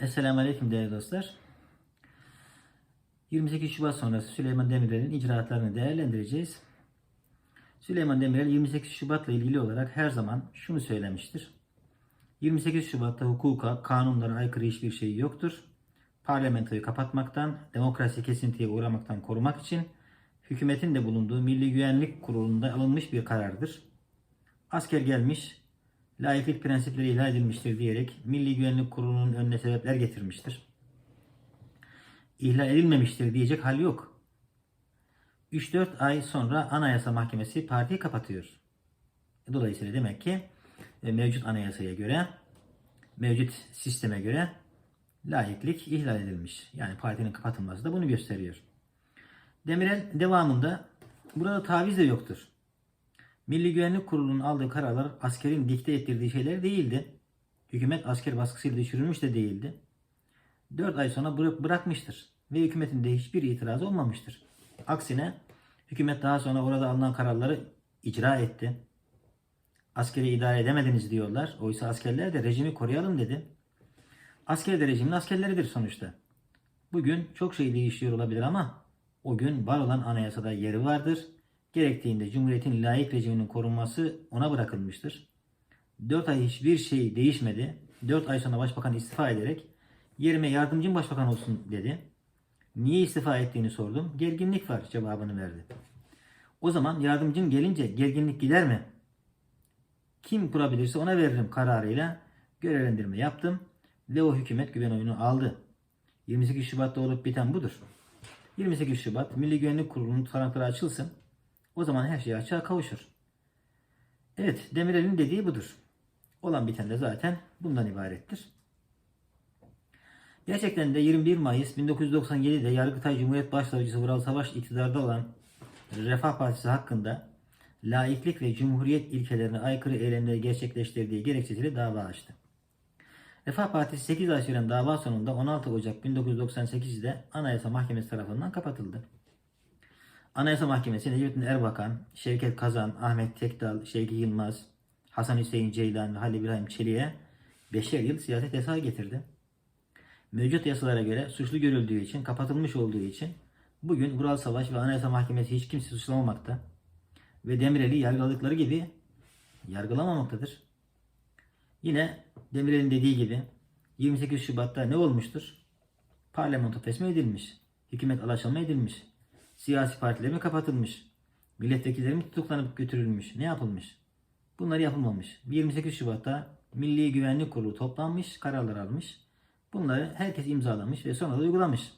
Esselamu Aleyküm değerli dostlar. 28 Şubat sonrası Süleyman Demirel'in icraatlarını değerlendireceğiz. Süleyman Demirel 28 Şubat'la ilgili olarak her zaman şunu söylemiştir. 28 Şubat'ta hukuka, kanunlara aykırı hiçbir şey yoktur. Parlamentoyu kapatmaktan, demokrasi kesintiye uğramaktan korumak için hükümetin de bulunduğu Milli Güvenlik Kurulu'nda alınmış bir karardır. Asker gelmiş, layıklık prensipleri ihlal edilmiştir diyerek Milli Güvenlik Kurulu'nun önüne sebepler getirmiştir. İhlal edilmemiştir diyecek hal yok. 3-4 ay sonra Anayasa Mahkemesi partiyi kapatıyor. Dolayısıyla demek ki e, mevcut anayasaya göre, mevcut sisteme göre layıklık ihlal edilmiş. Yani partinin kapatılması da bunu gösteriyor. Demirel devamında burada taviz de yoktur. Milli Güvenlik Kurulu'nun aldığı kararlar askerin dikte ettirdiği şeyler değildi. Hükümet asker baskısıyla düşürülmüş de değildi. 4 ay sonra bırak, bırakmıştır ve hükümetin de hiçbir itirazı olmamıştır. Aksine hükümet daha sonra orada alınan kararları icra etti. Askeri idare edemediniz diyorlar. Oysa askerler de rejimi koruyalım dedi. Asker de rejimin askerleridir sonuçta. Bugün çok şey değişiyor olabilir ama o gün var olan anayasada yeri vardır. Gerektiğinde Cumhuriyet'in layık rejiminin korunması ona bırakılmıştır. 4 ay hiçbir şey değişmedi. 4 ay sonra başbakan istifa ederek yerime yardımcım başbakan olsun dedi. Niye istifa ettiğini sordum. Gerginlik var cevabını verdi. O zaman yardımcın gelince gerginlik gider mi? Kim kurabilirse ona veririm kararıyla görevlendirme yaptım ve o hükümet güven oyunu aldı. 28 Şubat'ta olup biten budur. 28 Şubat Milli Güvenlik Kurulu'nun tutanakları açılsın. O zaman her şey açığa kavuşur. Evet Demirel'in dediği budur. Olan biten de zaten bundan ibarettir. Gerçekten de 21 Mayıs 1997'de Yargıtay Cumhuriyet Başsavcısı Vural Savaş iktidarda olan Refah Partisi hakkında laiklik ve cumhuriyet ilkelerine aykırı eylemleri gerçekleştirdiği gerekçesiyle dava açtı. Refah Partisi 8 ay süren dava sonunda 16 Ocak 1998'de Anayasa Mahkemesi tarafından kapatıldı. Anayasa Mahkemesi Necmettin Erbakan, Şevket Kazan, Ahmet Tekdal, Şevki Yılmaz, Hasan Hüseyin Ceylan ve Halil İbrahim Çelik'e 5'er yıl siyaset yasağı getirdi. Mevcut yasalara göre suçlu görüldüğü için, kapatılmış olduğu için bugün Vural Savaş ve Anayasa Mahkemesi hiç kimse suçlamamakta ve Demirel'i yargıladıkları gibi yargılamamaktadır. Yine Demirel'in dediği gibi 28 Şubat'ta ne olmuştur? Parlamento fesme edilmiş, hükümet alaşılma edilmiş, siyasi partiler mi kapatılmış, milletvekilleri mi tutuklanıp götürülmüş, ne yapılmış? Bunlar yapılmamış. 28 Şubat'ta Milli Güvenlik Kurulu toplanmış, kararlar almış. Bunları herkes imzalamış ve sonra da uygulamış.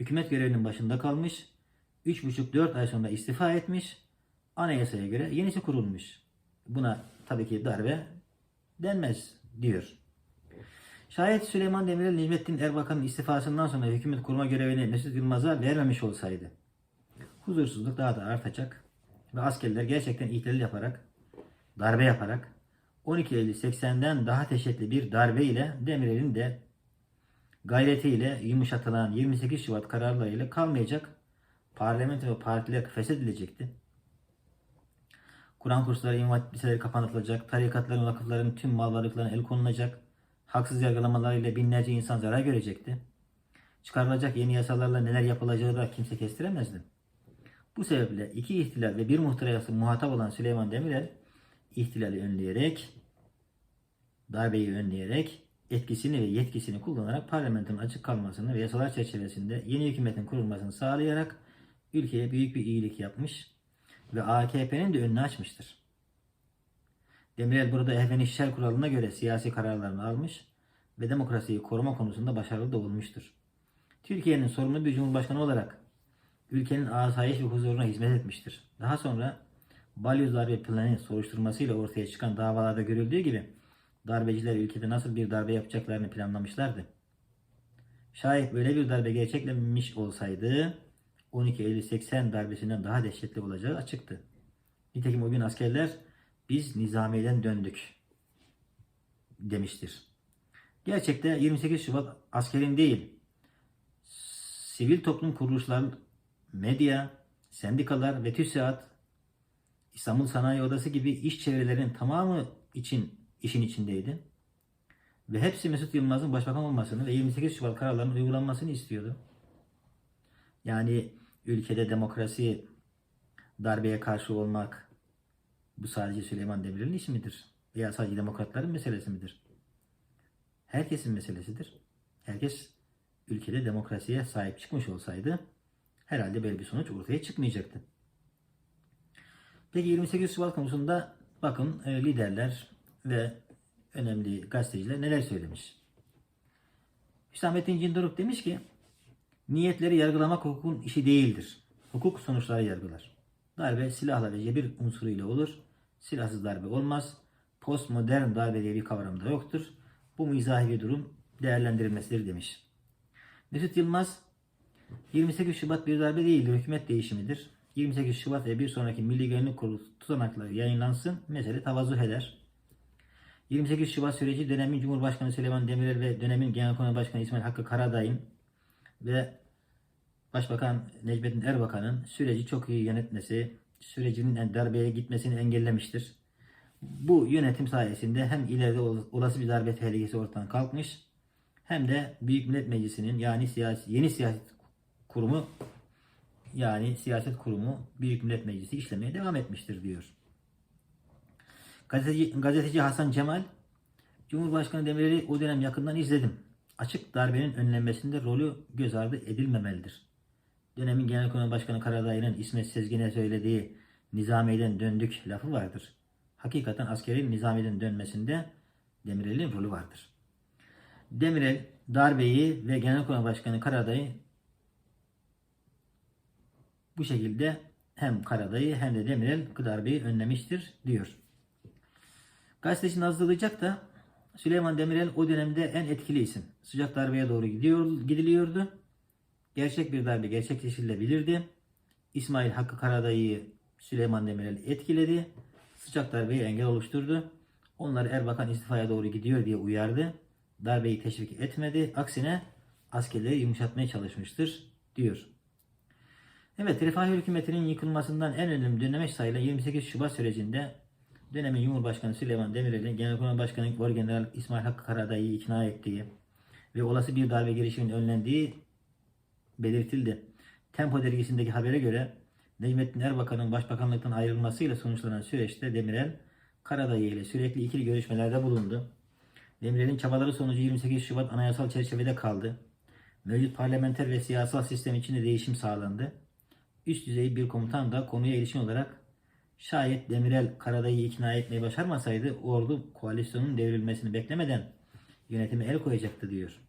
Hükümet görevinin başında kalmış. 3,5-4 ay sonra istifa etmiş. Anayasaya göre yenisi kurulmuş. Buna tabii ki darbe denmez diyor. Şayet Süleyman Demirel Necmettin Erbakan'ın istifasından sonra hükümet kurma görevini Mesut Yılmaz'a vermemiş olsaydı huzursuzluk daha da artacak ve askerler gerçekten ihlal yaparak darbe yaparak 12 Eylül 80'den daha teşekküllü bir darbe ile Demirel'in de gayretiyle yumuşatılan 28 Şubat kararlarıyla kalmayacak parlamento ve partiler feshedilecekti. Kur'an kursları, imam liseleri kapatılacak, tarikatların, vakıfların tüm mal varlıklarına el konulacak, haksız yargılamalarıyla binlerce insan zarar görecekti. Çıkarılacak yeni yasalarla neler yapılacağı da kimse kestiremezdi. Bu sebeple iki ihtilal ve bir muhtırayası muhatap olan Süleyman Demirel, ihtilali önleyerek, darbeyi önleyerek, etkisini ve yetkisini kullanarak parlamentonun açık kalmasını ve yasalar çerçevesinde yeni hükümetin kurulmasını sağlayarak ülkeye büyük bir iyilik yapmış ve AKP'nin de önünü açmıştır. Demirel burada ehven işler kuralına göre siyasi kararlarını almış ve demokrasiyi koruma konusunda başarılı da olmuştur. Türkiye'nin sorumlu bir cumhurbaşkanı olarak ülkenin asayiş ve huzuruna hizmet etmiştir. Daha sonra balyoz darbe planı soruşturmasıyla ortaya çıkan davalarda görüldüğü gibi darbeciler ülkede nasıl bir darbe yapacaklarını planlamışlardı. Şayet böyle bir darbe gerçekleşmiş olsaydı 12 Eylül 80 darbesinden daha dehşetli olacağı açıktı. Nitekim o gün askerler biz nizamiyeden döndük demiştir. Gerçekte 28 Şubat askerin değil, sivil toplum kuruluşları, medya, sendikalar ve TÜSİAD, İstanbul Sanayi Odası gibi iş çevrelerinin tamamı için işin içindeydi. Ve hepsi Mesut Yılmaz'ın başbakan olmasını ve 28 Şubat kararlarının uygulanmasını istiyordu. Yani ülkede demokrasi, darbeye karşı olmak bu sadece Süleyman Demirel'in işi midir? Veya sadece demokratların meselesi midir? Herkesin meselesidir. Herkes ülkede demokrasiye sahip çıkmış olsaydı herhalde böyle bir sonuç ortaya çıkmayacaktı. Peki 28 Şubat konusunda bakın e, liderler ve önemli gazeteciler neler söylemiş. Hüsamettin Cindoruk demiş ki niyetleri yargılamak hukukun işi değildir. Hukuk sonuçları yargılar. Darbe silahla ve cebir unsuruyla olur. Silahsız darbe olmaz. Postmodern darbe diye bir kavram da yoktur. Bu mizahi bir durum değerlendirilmesidir demiş. Mesut Yılmaz 28 Şubat bir darbe değildir, hükümet değişimidir. 28 Şubat ve bir sonraki Milli Güvenlik Kurulu tutanakları yayınlansın, mesele tavazuh eder. 28 Şubat süreci dönemin Cumhurbaşkanı Süleyman Demirel ve dönemin Genelkurmay Başkanı İsmail Hakkı Karadayı'nın ve Başbakan Necmettin Erbakan'ın süreci çok iyi yönetmesi, sürecinin darbeye gitmesini engellemiştir. Bu yönetim sayesinde hem ileride ol- olası bir darbe tehlikesi ortadan kalkmış hem de Büyük Millet Meclisi'nin yani siyasi, yeni siyaset kurumu yani siyaset kurumu Büyük Millet Meclisi işlemeye devam etmiştir diyor. Gazeteci, gazeteci Hasan Cemal, Cumhurbaşkanı Demirel'i o dönem yakından izledim. Açık darbenin önlenmesinde rolü göz ardı edilmemelidir. Dönemin Genelkurmay Başkanı Karadayı'nın İsmet Sezgin'e söylediği nizamiyeden döndük lafı vardır. Hakikaten askerin nizamiyeden dönmesinde Demirel'in rolü vardır. Demirel darbeyi ve Genelkurmay Başkanı Karadayı bu şekilde hem Karadayı hem de Demirel darbeyi önlemiştir diyor. Gazeteci Nazlı Ilıcak da Süleyman Demirel o dönemde en etkili isim. Sıcak darbeye doğru gidiyor, gidiliyordu. Gerçek bir darbe gerçekleştirilebilirdi. İsmail Hakkı Karadayı'yı Süleyman Demirel etkiledi. Sıcak darbeye engel oluşturdu. Onları Erbakan istifaya doğru gidiyor diye uyardı. Darbeyi teşvik etmedi. Aksine askerleri yumuşatmaya çalışmıştır diyor. Evet, Refah hükümetinin yıkılmasından en önemli dönemeç sayılan 28 Şubat sürecinde dönemin Cumhurbaşkanı Süleyman Demirel'in Genelkurmay Başkanı Orgeneral İsmail Hakkı Karadayı'yı ikna ettiği ve olası bir darbe girişiminin önlendiği belirtildi. Tempo dergisindeki habere göre Necmettin Erbakan'ın başbakanlıktan ayrılmasıyla sonuçlanan süreçte Demirel, Karadayı ile sürekli ikili görüşmelerde bulundu. Demirel'in çabaları sonucu 28 Şubat anayasal çerçevede kaldı. Mevcut parlamenter ve siyasal sistem içinde değişim sağlandı. Üst düzey bir komutan da konuya ilişkin olarak şayet Demirel Karadayı'yı ikna etmeyi başarmasaydı ordu koalisyonun devrilmesini beklemeden yönetime el koyacaktı diyor.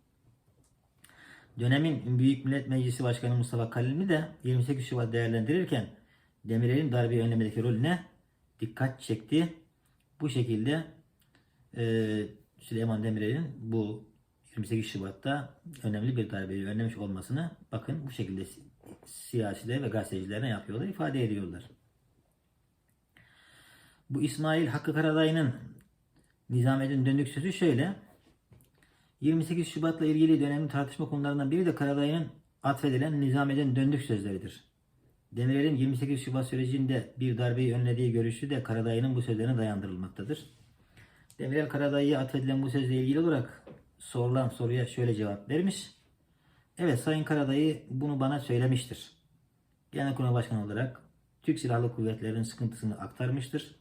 Dönemin Büyük Millet Meclisi Başkanı Mustafa Kalilmi de 28 Şubat değerlendirirken Demirel'in darbeyi önlemedeki rolüne dikkat çekti. Bu şekilde e, Süleyman Demirel'in bu 28 Şubat'ta önemli bir darbeyi önlemiş olmasını bakın bu şekilde si- siyasiler ve gazeteciler ne yapıyorlar ifade ediyorlar. Bu İsmail Hakkı Karadayı'nın Nizamettin döndük sözü şöyle. 28 Şubat'la ilgili dönemin tartışma konularından biri de Karadayı'nın atfedilen Nizamettin döndük sözleridir. Demirel'in 28 Şubat sürecinde bir darbeyi önlediği görüşü de Karadayı'nın bu sözlerine dayandırılmaktadır. Demirel Karadayı'ya atfedilen bu sözle ilgili olarak sorulan soruya şöyle cevap vermiş. Evet Sayın Karadayı bunu bana söylemiştir. Genelkurmay Başkanı olarak Türk Silahlı Kuvvetleri'nin sıkıntısını aktarmıştır.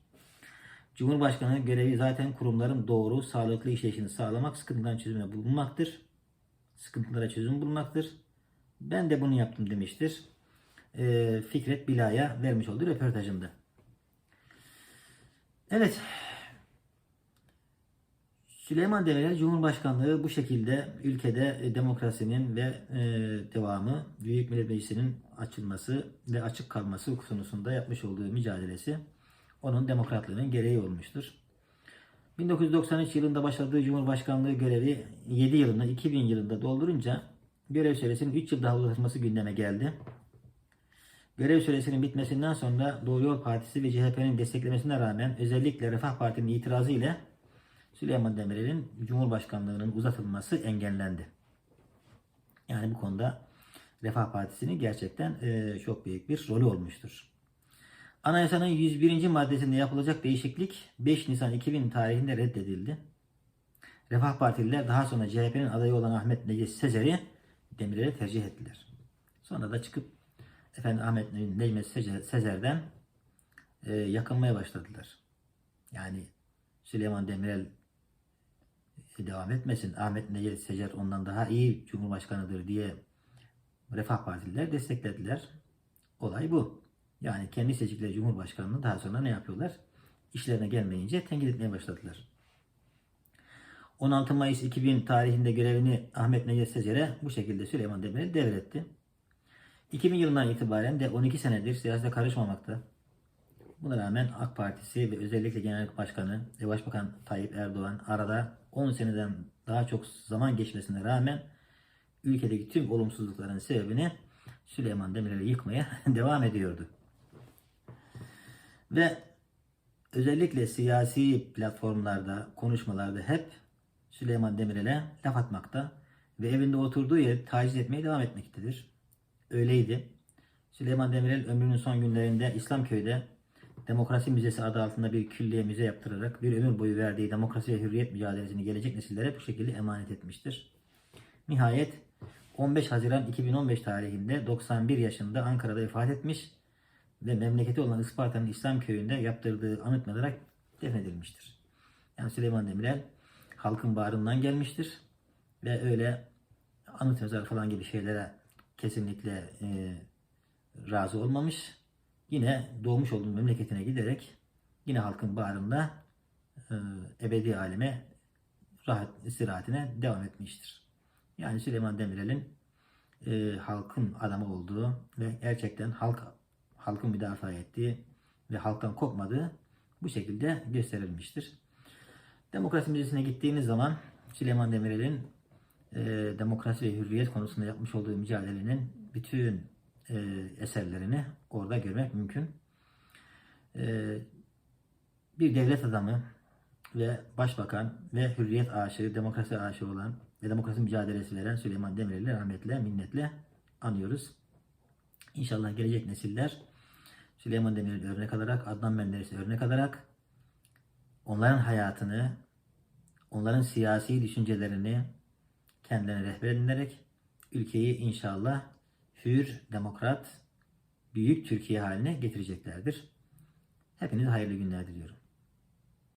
Cumhurbaşkanı görevi zaten kurumların doğru, sağlıklı işleyişini sağlamak, sıkıntıdan çözümüne bulunmaktır. Sıkıntılara çözüm bulmaktır. Ben de bunu yaptım demiştir. Ee, Fikret Bila'ya vermiş olduğu röportajında. Evet. Süleyman Demirel Cumhurbaşkanlığı bu şekilde ülkede e, demokrasinin ve e, devamı, Büyük Millet Meclisi'nin açılması ve açık kalması konusunda yapmış olduğu mücadelesi onun demokratlığının gereği olmuştur. 1993 yılında başladığı Cumhurbaşkanlığı görevi 7 yılını 2000 yılında doldurunca görev süresinin 3 yıl daha uzatılması gündeme geldi. Görev süresinin bitmesinden sonra Doğru Yol Partisi ve CHP'nin desteklemesine rağmen özellikle Refah Parti'nin itirazı ile Süleyman Demirel'in Cumhurbaşkanlığının uzatılması engellendi. Yani bu konuda Refah Partisi'nin gerçekten e, çok büyük bir rolü olmuştur. Anayasanın 101. maddesinde yapılacak değişiklik 5 Nisan 2000 tarihinde reddedildi. Refah Partililer daha sonra CHP'nin adayı olan Ahmet Necdet Sezer'i Demirel'e tercih ettiler. Sonra da çıkıp efendim Ahmet Sezer- Sezer'den e, yakınmaya başladılar. Yani Süleyman Demirel devam etmesin. Ahmet Necdet Sezer ondan daha iyi Cumhurbaşkanıdır diye Refah Partililer desteklediler. Olay bu. Yani kendi seçtikleri Cumhurbaşkanını daha sonra ne yapıyorlar? İşlerine gelmeyince tenkit etmeye başladılar. 16 Mayıs 2000 tarihinde görevini Ahmet Necdet Sezer'e bu şekilde Süleyman Demirel devretti. 2000 yılından itibaren de 12 senedir siyasete karışmamakta. Buna rağmen AK Partisi ve özellikle Genel Başkanı ve Başbakan Tayyip Erdoğan arada 10 seneden daha çok zaman geçmesine rağmen ülkedeki tüm olumsuzlukların sebebini Süleyman Demirel'i yıkmaya devam ediyordu. Ve özellikle siyasi platformlarda, konuşmalarda hep Süleyman Demirel'e laf atmakta ve evinde oturduğu yeri taciz etmeye devam etmektedir. Öyleydi. Süleyman Demirel ömrünün son günlerinde İslamköy'de Demokrasi Müzesi adı altında bir külliye müze yaptırarak bir ömür boyu verdiği demokrasi ve hürriyet mücadelesini gelecek nesillere bu şekilde emanet etmiştir. Nihayet 15 Haziran 2015 tarihinde 91 yaşında Ankara'da vefat etmiş ve memleketi olan Isparta'nın İslam köyünde yaptırdığı anıt mezara defnedilmiştir. Yani Süleyman Demirel halkın bağrından gelmiştir ve öyle anıt mezar falan gibi şeylere kesinlikle e, razı olmamış. Yine doğmuş olduğu memleketine giderek yine halkın bağrında e, ebedi aleme rahat istirahatine devam etmiştir. Yani Süleyman Demirel'in e, halkın adamı olduğu ve gerçekten halk halkın müdafaa ettiği ve halktan kopmadığı bu şekilde gösterilmiştir. Demokrasi Müzesi'ne gittiğiniz zaman Süleyman Demirel'in e, demokrasi ve hürriyet konusunda yapmış olduğu mücadelenin bütün e, eserlerini orada görmek mümkün. E, bir devlet adamı ve başbakan ve hürriyet aşığı, demokrasi aşığı olan ve demokrasi mücadelesi veren Süleyman Demirel'i rahmetle, minnetle anıyoruz. İnşallah gelecek nesiller Süleyman Demirel'i örnek alarak, Adnan Menderes'i örnek alarak onların hayatını, onların siyasi düşüncelerini kendilerine rehber edinerek ülkeyi inşallah hür, demokrat, büyük Türkiye haline getireceklerdir. Hepinize hayırlı günler diliyorum.